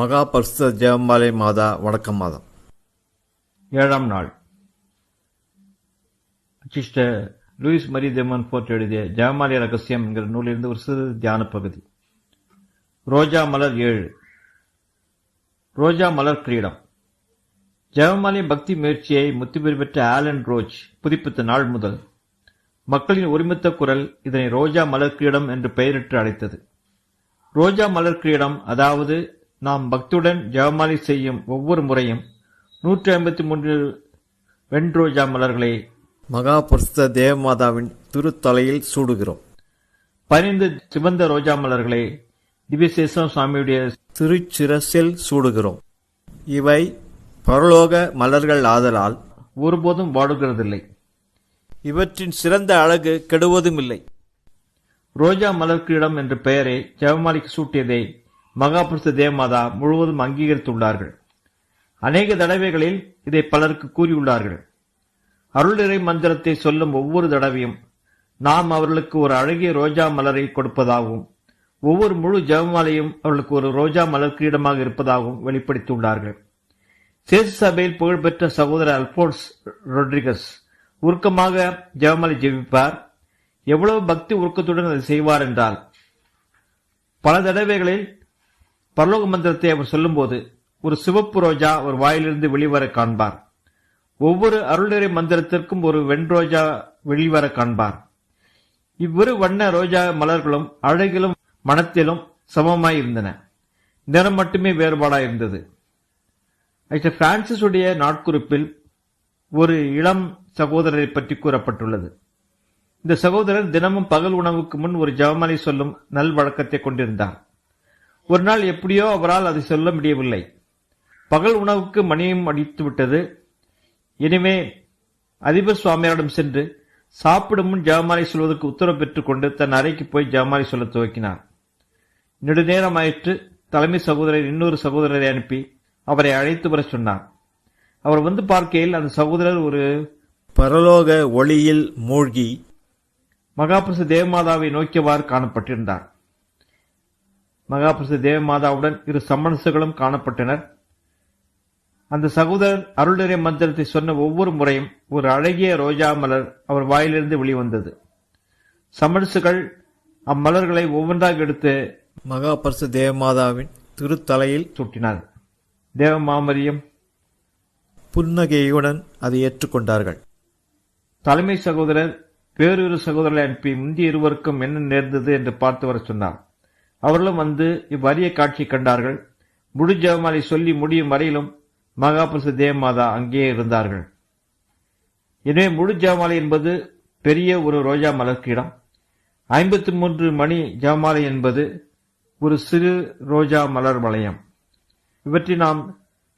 மகா பரிசுத்த ஜெயமாலை மாதா வணக்கம் மாதம் ஏழாம் நாள். Sister Louis Marie de Montfort எழுதிய ஜெயமாலை ரகசியம் என்கிற நூலிலிருந்து ஒரு சிறு தியான பகுதி. ரோஜா மலர் ஏழு. ரோஜா மலர் கிரீடம். ஜெயமாலை பக்தி முயற்சியை முத்துப்பெறி பெற்ற ஆலன் ரோஜ் புதுப்பித்த நாள் முதல் மக்களின் ஒருமித்த குரல் இதனை ரோஜா மலர் கிரீடம் என்று பெயரிட்டு அழைத்தது. ரோஜா மலர் கிரீடம் அதாவது நாம் பக்தியுடன் ஜெபமாலை செய்யும் ஒவ்வொரு முறையும் நூற்றி ஐம்பத்தி மூன்று வெண்ரோஜா மலர்களை மகா பரிசுத்த தேவமாதாவின் திருத்தலையில் சூடுகிறோம். பதினைந்து சிவந்த ரோஜா மலர்களை திவ்யசேஷம் சுவாமியுடைய திருச்சிரசில் சூடுகிறோம். இவை பரலோக மலர்கள் ஆதலால் ஒருபோதும் வாடுகிறதில்லை. இவற்றின் சிறந்த அழகு கெடுவதுமில்லை. ரோஜா மலர் கிரீடம் என்ற பெயரை ஜெபமாலைக்கு சூட்டியதை. மகாபுருஷ தேவமாதா முழுவதும் அங்கீகரித்துள்ளார்கள். அநேக தடவைகளில் இதை பலருக்கு கூறியுள்ளார்கள். அருளிறை மந்திரத்தை சொல்லும் ஒவ்வொரு தடவையும் நாம் அவர்களுக்கு ஒரு அழகிய ரோஜா மலரை கொடுப்பதாகவும் ஒவ்வொரு முழு ஜெபமாலையும் அவர்களுக்கு ஒரு ரோஜா மலர் கிரீடமாக இருப்பதாகவும் வெளிப்படுத்தியுள்ளார்கள். சேச சபையில் புகழ்பெற்ற சகோதரர் அல்போன்ஸ் ரொட்ரிகஸ் உருக்கமாக ஜெபமலை ஜெபிப்பார். எவ்வளவு பக்தி உருக்கத்துடன் அதை செய்வார் என்றால் பல தடவைகளில் பரலோக மந்திரத்தை அவர் சொல்லும்போது ஒரு சிவப்பு ரோஜா அவர் வாயிலிருந்து வெளிவர காண்பார். ஒவ்வொரு அருள்நிறை மந்திரத்திற்கும் ஒரு வெண்ரோஜா வெளிவர காண்பார். இவ்விரு வண்ண ரோஜா மலர்களும் அழகிலும் மனத்திலும் சமமாய் இருந்தன. நிறம் மட்டுமே வேறுபாடாக இருந்தது. ஐசர் பிரான்சிஸ் நாட்குறிப்பில் ஒரு இளம் சகோதரரை பற்றி கூறப்பட்டுள்ளது. இந்த சகோதரர் தினமும் பகல் உணவுக்கு முன் ஒரு ஜெபமாலை சொல்லும் நல் வழக்கத்தை கொண்டிருந்தார். ஒரு நாள் எப்படியோ அவரால் அதை சொல்ல முடியவில்லை. பகல் உணவுக்கு மணியும் அடித்து விட்டது. எனவே அதிபர் சுவாமியாரிடம் சென்று சாப்பிடும் முன் ஜெபமாலை சொல்வதற்கு உத்தரவு பெற்றுக்கொண்டு தன் அறைக்கு போய் ஜெபமாலை சொல்ல துவக்கினார். நெடுநேரமாயிற்று தலைமை சகோதரர் இன்னொரு சகோதரரை அனுப்பி அவரை அழைத்து வர சொன்னார். அவர் வந்து பார்க்கையில் அந்த சகோதரர் ஒரு பரலோக ஒளியில் மூழ்கி மகாபுருஷ தேவமாதாவை நோக்கியவாறு காணப்பட்டிருந்தார். மகாபுருஷ தேவமாதாவுடன் இரு சம்மனசுகளும் காணப்பட்டனர். அந்த சகோதரர் அருள்நிறை மந்திரத்தை சொன்ன ஒவ்வொரு முறையும் ஒரு அழகிய ரோஜா மலர் அவர் வாயிலிருந்து வெளிவந்தது. சமன்சுகள் அம்மலர்களை ஒவ்வொன்றாக எடுத்து மகா பரிசுத்த தேவமாதாவின் திருத்தலையில் சூட்டினார் தேவமாமரியம் புன்னகையுடன் அதை ஏற்றுக்கொண்டார்கள். தலைமை சகோதரர் வேறொரு சகோதரரை அனுப்பி முந்தைய இருவருக்கும் என்ன நேர்ந்தது என்று பார்த்து வர சொன்னார். அவர்களும் வந்து இவ்வரிய காட்சி கண்டார்கள். முழு ஜெபமாலை சொல்லி முடியும் வரையிலும் மகாபுருஷ தேவமாதா அங்கேயே இருந்தார்கள். எனவே முழு ஜெபமாலை என்பது பெரிய ஒரு ரோஜா மலர்க்கிடம் ஐம்பத்தி மூன்று மணி ஜெபமாலை என்பது ஒரு சிறு ரோஜா மலர் வளையம். இவற்றை நாம்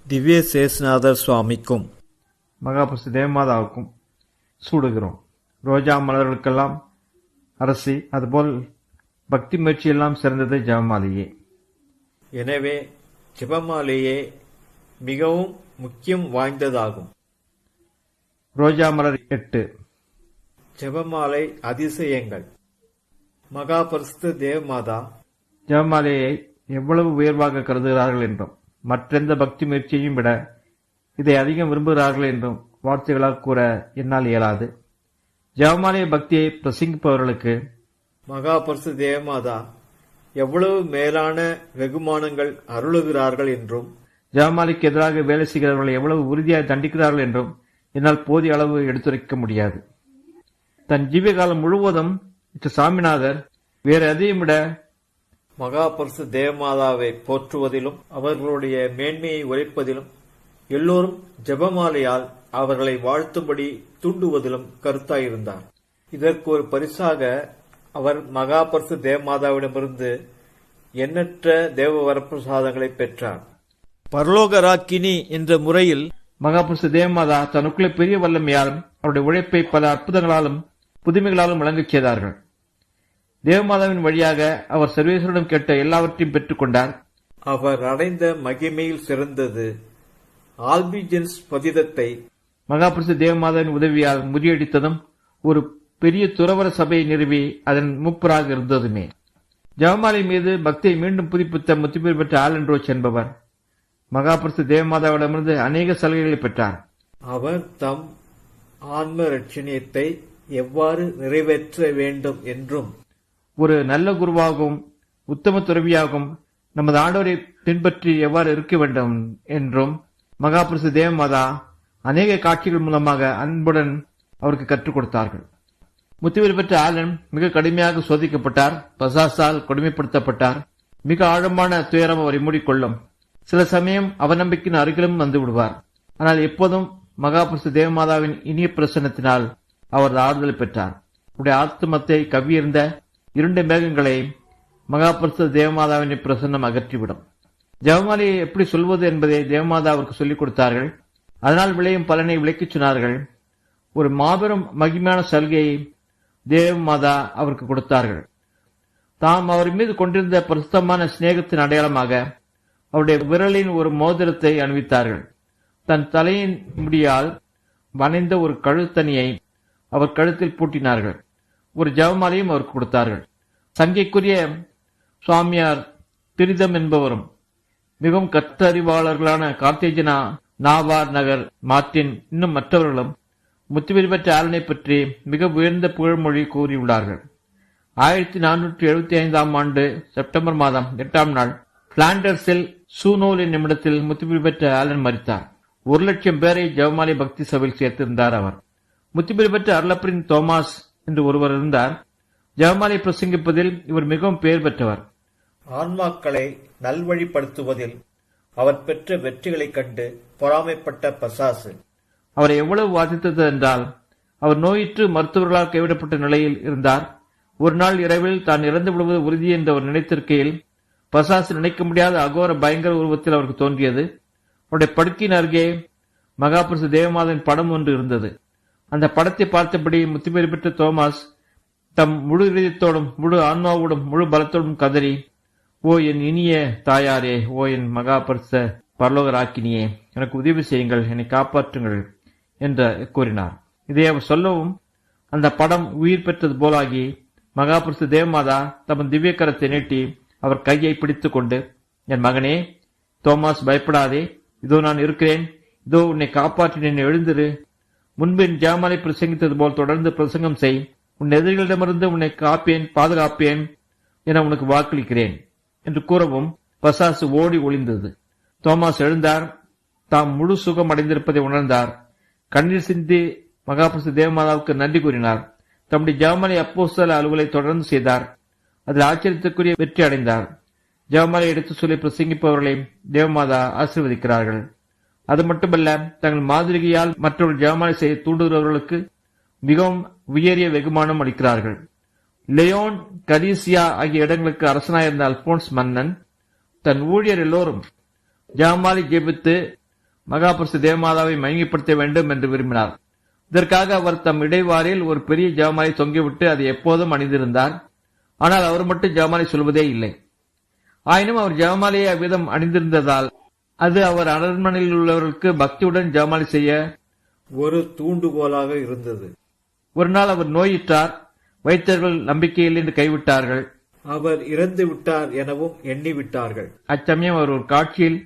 திவ்ய சேசுநாதர் சுவாமிக்கும் மகாபுருஷ தேவமாதாவுக்கும் சூடுகிறோம். ரோஜா மலர்களுக்கெல்லாம் அரசி அதுபோல் பக்தி முயற்சியெல்லாம் சிறந்தது ஜெபமாலையே. எனவே ஜெபமாலையே மிகவும் முக்கியம் வாய்ந்ததாகும். ரோஜா மலர் எட்டு. ஜெபமாலை அதிசயங்கள். மகா பரிசுத்த தேவமாதா ஜெபமாலையை எவ்வளவு உயர்வாக கருதுகிறார்கள் என்றும் மற்றெந்த பக்தி முயற்சியையும் விட இதை அதிகம் விரும்புகிறார்கள் என்றும் வார்த்தைகளால் கூற என்னால் இயலாது. ஜெபமாலை பக்தியை பிரசங்கிப்பவர்களுக்கு மகா பரிசுத்த தேவமாதா எவ்வளவு மேலான வெகுமானங்கள் அருளுகிறார்கள் என்றும் ஜெபமாலைக்கு எதிராக வேலை செய்கிறவர்களை எவ்வளவு உறுதியாக தண்டிக்கிறார்கள் என்றும் என்னால் போதிய அளவு எடுத்துரைக்க முடியாது. தன் ஜீவிய காலம் முழுவதும் சாமிநாதர் வேறு எதையும் விட மகா பரிசுத்த தேவமாதாவை போற்றுவதிலும் அவர்களுடைய மேன்மையை உரைப்பதிலும் எல்லோரும் ஜெபமாலையால் அவர்களை வாழ்த்தும்படி தூண்டுவதிலும் கருத்தாயிருந்தார். இதற்கு ஒரு பரிசாக அவர் மகா பரிசு தேவமாதாவிடமிருந்து எண்ணற்ற தேவ வரப்பிரசாதங்களை பெற்றார். பரலோகராக்கினி என்ற முறையில் மகாபுருஷ தேவமாதா தனக்குள்ளே பெரிய வல்லமையாலும் அவருடைய உழைப்பை பல அற்புதங்களாலும் புதுமைகளாலும் விளங்கச் செய்தார்கள். தேவமாதாவின் வழியாக அவர் சர்வேஸ்வரிடம் கேட்ட எல்லாவற்றையும் பெற்றுக்கொண்டார் அவர் அடைந்த மகிமையில் சிறந்தது. ஆல்பிஜென்ஸ் பதிதத்தை மகாபுருஷ தேவமாதாவின் உதவியால் முறியடித்ததும் ஒரு பெரிய துறவர சபையை நிறுவி அதன் மூப்பராக இருந்ததுமே. ஜெபமாலை மீது பக்தியை மீண்டும் புதுப்பித்த முத்திபெயர் பெற்ற ஆலன் ரோச் என்பவர் மகாபரிசு தேவமாதாவிடமிருந்து அநேக சலுகைகளை பெற்றார். அவர் தம் ஆன்ம ரட்சணியத்தை எவ்வாறு நிறைவேற்ற வேண்டும் என்றும் ஒரு நல்ல குருவாகவும் உத்தம துறவியாகவும் நமது ஆண்டவரை பின்பற்றி எவ்வாறு இருக்க வேண்டும் என்றும் மகாபரிசு தேவமாதா அநேக காட்சிகள் மூலமாக அன்புடன் அவருக்கு கற்றுக் கொடுத்தார்கள். முத்துவேல் பெற்ற ஆலன் மிக கடுமையாக சோதிக்கப்பட்டார். பசாசால் கொடுமைப்படுத்தப்பட்டார். மிக ஆழமான துயரம் அவரை மூடிக்கொள்ளும். சில சமயம் அவநம்பிக்கையின் அருகிலும் வந்து விடுவார். ஆனால் எப்போதும் மகாபுருஷ தேவமாதாவின் இனிய பிரசன்னத்தினால் அவர் ஆறுதல் பெற்றார். உடைய ஆத்துமத்தை கவ்வியிருந்த இரண்டு மேகங்களை மகாபுருஷ தேவமாதாவின் பிரசன்னம் அகற்றிவிடும். ஜெவமாலையை எப்படி சொல்வது என்பதை தேவமாதா அவருக்கு சொல்லிக் கொடுத்தார்கள். அதனால் விளையும் பலனை விளக்கிச் சொன்னார்கள். ஒரு மாபெரும் மகிமையான சலுகையை தேவமாதா அவருக்கு கொடுத்தார்கள். தாம் அவர் மீது கொண்டிருந்த பிரசுத்தமான சிநேகத்தின் அடையாளமாக அவருடைய விரலின் ஒரு மோதிரத்தை அணிவித்தார்கள். தன் தலையின் முடியால் வனைந்த ஒரு கழுத்தணியை அவர் கழுத்தில் பூட்டினார்கள். ஒரு ஜவமாலையும் அவருக்கு கொடுத்தார்கள். சங்கைக்குரிய சுவாமியார் பிரிதம் என்பவரும் மிகவும் கத்தறிவாளர்களான கார்த்தேஜனா நாவார் நகர் மார்ட்டின் இன்னும் மற்றவர்களும் முத்துவெறி பெற்ற பற்றி மிக உயர்ந்த புகழ்மொழி கூறியுள்ளார்கள். ஆயிரத்தி நானூற்றி எழுபத்தி ஐந்தாம் ஆண்டு செப்டம்பர் மாதம் எட்டாம் நாள் பிளாண்டர்ஸில் சூனோலின் நிமிடத்தில் முத்துவெறி பெற்ற ஆலன் மறித்தார் ஒரு லட்சம் பேரை ஜெவமாலை பக்தி சபையில் சேர்த்திருந்தார் அவர். முத்துவெறி பெற்ற அருளப்பரின் தோமாஸ் என்று ஒருவர் இருந்தார். ஜவமாலை பிரசங்கிப்பதில் இவர் மிகவும் பெயர் பெற்றவர். ஆன்மாக்களை நல்வழிப்படுத்துவதில் அவர் பெற்ற வெற்றிகளைக் கண்டு பொறாமைப்பட்ட பசாசு. அவரை எவ்வளவு வாதித்தது என்றால் அவர் நோயிற்று மருத்துவர்களால் கைவிடப்பட்ட நிலையில் இருந்தார். ஒரு நாள் இரவில் தான் இறந்து விடுவது உறுதி என்று அவர் நினைத்திருக்கையில் பசாசு நினைக்க முடியாத அகோர பயங்கர உருவத்தில் அவருக்கு தோன்றியது. அவருடைய படுக்கையின் அருகே மகாபுருஷ தேவமாதன் படம் ஒன்று இருந்தது. அந்த படத்தை பார்த்தபடி முத்துப்பேறு பெற்ற தோமாஸ் தம் முழு இதயத்தோடும் முழு ஆன்மாவோடும் முழு பலத்தோடும் கதறி ஓ என் இனிய தாயாரே ஓ என் மகாபரிச பரலோகராக்கினியே எனக்கு உதவி செய்யுங்கள் என்னை காப்பாற்றுங்கள். என்று கூறினார். இதை அவர் சொல்லவும் அந்த படம் உயிர் பெற்றது போலாகி மகாபுருஷ தேவமாதா தமது திவ்ய கரத்தை நீட்டி அவர் கையை பிடித்துக் கொண்டு என் மகனே தோமாஸ் பயப்படாதே. இதோ நான் இருக்கிறேன். இதோ உன்னை காப்பாற்றினேன் எழுந்திரு. முன்பின் ஜாமலை பிரசங்கித்தது போல் தொடர்ந்து பிரசங்கம் செய். உன் எதிரிகளிடமிருந்து உன்னை காப்பேன் பாதுகாப்பேன் என உனக்கு வாக்களிக்கிறேன் என்று கூறவும் பசாசு ஓடி ஒளிந்தது. தோமாஸ் எழுந்தார். தாம் முழு சுகம் அடைந்திருப்பதை உணர்ந்தார். கண்ணீர் சிந்தி மகாபுருஷ தேவமாதாவுக்கு நன்றி கூறினார். தம்முடைய ஜெவமலை அப்போஸ்தல அலுவலை தொடர்ந்து செய்தார். அதில் ஆச்சரியத்துக்குரிய வெற்றி அடைந்தார். ஜவமலை எடுத்து சொல்லி பிரசங்கிப்பவர்களை தேவமாதா ஆசீர்வதிக்கிறார்கள். அது மட்டுமல்ல தங்கள் மாதிரிகையால் மற்றொரு ஜவமலை செய்ய தூண்டுகிறவர்களுக்கு மிகவும் உயரிய வெகுமானம் அளிக்கிறார்கள். லியோன் கரீசியா ஆகிய இடங்களுக்கு அரசனாயிருந்த அல்போன்ஸ் மன்னன் தன் ஊழியர் எல்லோரும் ஜாமாலி ஜெபித்து மகாபுருஷ தேவமாதாவை மயங்கிப்படுத்த வேண்டும் என்று விரும்பினார். இதற்காக அவர் தம் இடைவாரில் ஒரு பெரிய ஜாமாலை தொங்கிவிட்டு அதை எப்போதும் அணிந்திருந்தார். ஆனால் அவர் மட்டும் ஜாமாலை சொல்வதே இல்லை. ஆயினும் அவர் ஜாமாலையை அவ்விதம் அணிந்திருந்ததால் அது அவர் அரண்மனையில் உள்ளவர்களுக்கு பக்தியுடன் ஜாமாலை செய்ய ஒரு தூண்டுகோலாக இருந்தது. ஒரு நாள் அவர் நோயிற்றார். வைத்தியர்கள் நம்பிக்கையில் என்று கைவிட்டார்கள். அவர் இறந்து விட்டார் எனவும் எண்ணிவிட்டார்கள். அச்சமயம் அவர் ஒரு காட்சியில்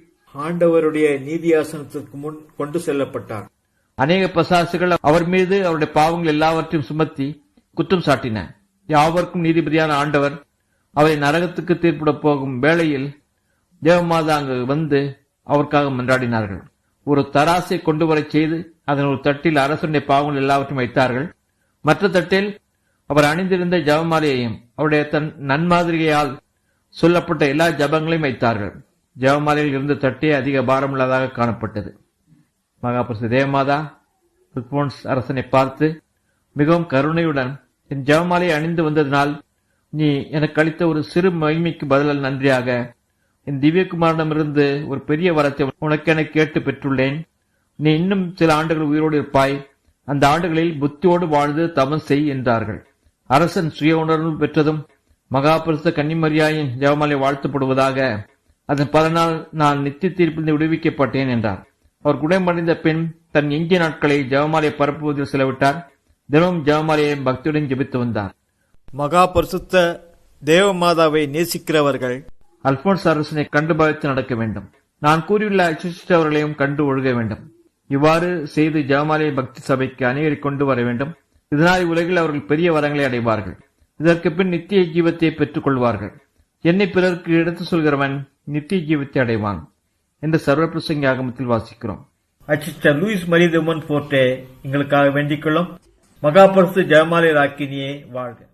ஆண்டவருடைய நீதியாசனத்திற்கு முன் கொண்டு செல்லப்பட்டார். அநேக பசாசுகள் அவர் மீது அவருடைய பாவங்கள் எல்லாவற்றையும் சுமத்தி குற்றம் சாட்டின. யாவருக்கும் நீதிபதியான ஆண்டவர் அவரை நரகத்துக்கு தீர்ப்பிடப் போகும் வேளையில் தேவமாதா அங்கு வந்து அவருக்காக மன்றாடினார்கள். ஒரு தராசை கொண்டு வர செய்து அதன் ஒரு தட்டில் அரசனுடைய பாவங்கள் எல்லாவற்றையும் வைத்தார்கள். மற்ற தட்டில் அவர் அணிந்திருந்த ஜபமாலையையும் அவருடைய தன் நன்மாதிரியால் சொல்லப்பட்ட எல்லா ஜபங்களையும் வைத்தார்கள். ஜெவமாலையில் இருந்த தட்டே அதிக பாரமுள்ளதாக காணப்பட்டது. மகாபுருஷ தேவமாதா ருக்மோன்ஸ் அரசனை பார்த்து மிகவும் கருணையுடன் என் ஜெபமாலை அணிந்து வந்ததினால் நீ எனக்கு அளித்த ஒரு சிறு மகிமைக்கு பதில் நன்றியாக என் திவ்யகுமாரிடமிருந்து ஒரு பெரிய வரத்தை உனக்கென கேட்டு பெற்றுள்ளேன். நீ இன்னும் சில ஆண்டுகள் உயிரோடு இருப்பாய். அந்த ஆண்டுகளில் புத்தியோடு வாழ்ந்து தவம் செய் என்றார்கள். அரசன் சுய உணர்வு பெற்றதும் மகாபுருஷ கன்னிமரியாயின் ஜெவமாலை வாழ்த்தப்படுவதாக அதன் பலனால் நான் நித்திய தீர்ப்பிலிருந்து விடுவிக்கப்பட்டேன் என்றார். அவர் குணமடைந்த பின் தன் எஞ்சிய நாட்களை ஜெபமாலை பரப்புவதில் செலவிட்டார். தினமும் ஜெபமாலையை பக்தியுடன் ஜெபித்து வந்தார். மகா பரிசுத்த தேவமாதாவை நேசிக்கிறவர்கள் அல்போன்ஸ் அரசனை கண்டு பாவித்து நடக்க வேண்டும். நான் கூறியுள்ள அச்சிஷ்டவர்களையும் கண்டு ஒழுக வேண்டும். இவ்வாறு செய்து ஜெபமாலை பக்தி சபைக்கு அநேகரை கொண்டு வர வேண்டும். இதனால் உலகில் அவர்கள் பெரிய வரங்களை அடைவார்கள். இதற்கு பின் நித்திய ஜீவத்தை பெற்றுக் கொள்வார்கள். என்னை பிறருக்கு எடுத்து சொல்கிறவன் நித்திய ஜீவத்தை அடைவான் என்று சர்வபிரசங்க ஆகமத்தில் வாசிக்கிறோம். அச்சிஸ்டர் லூயிஸ் மரியதமன் போர்ட்டே எங்களுக்காக வேண்டிக் கொள்ளும் மகாபரிசு ஜெயமாலை ராக்கினியே வாழ்க.